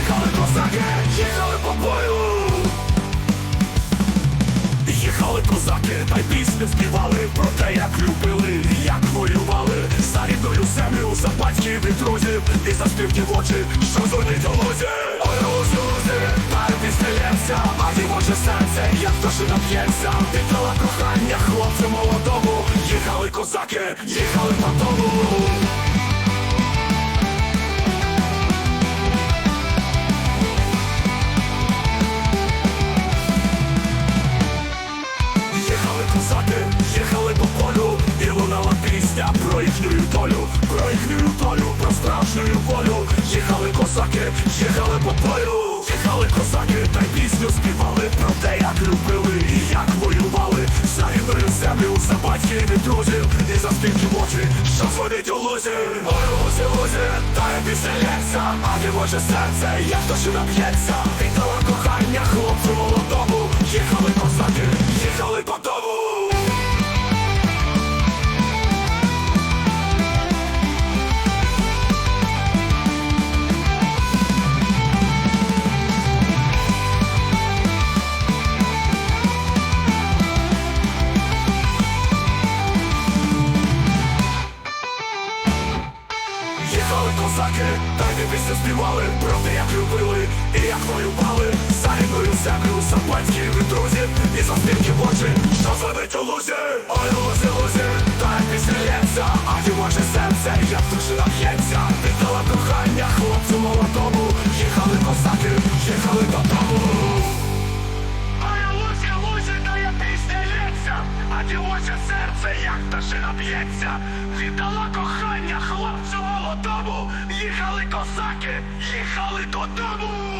Їхали козаки, їхали по бою Їхали козаки, та пісні співали Про те, як любили, як воювали. За землю, за і друзів І за співні в очі, що звонить лузі Ой, розлюзи, та й серце, як душина п'ється Віддала кохання хлопцю молодому. Їхали козаки, їхали по тому справжню волю. Їхали козаки, їхали по полю, їхали козаки, та й пісню співали про те, як любили і як воювали. За рідною землю, за батьків і друзів, і за в очі, що зводить у лузі. Ой, лузі, лузі, та й пісня лється, а дівоче серце, як то що нап'ється, віддала кохання хлопцю козаки, та й пісню співали. Правди як любили і як воювали за рідною землю, за батьків і друзів, і за співки в очі, що зведить у лузі. Ой, лузі, лузі, та й пісня лється, а ваше серце, як душина б'ється, віддала кохання хлопцю молодому. Їхали дівоче серце, як пташина б'ється, віддала кохання хлопцю молодому, їхали козаки, їхали додому.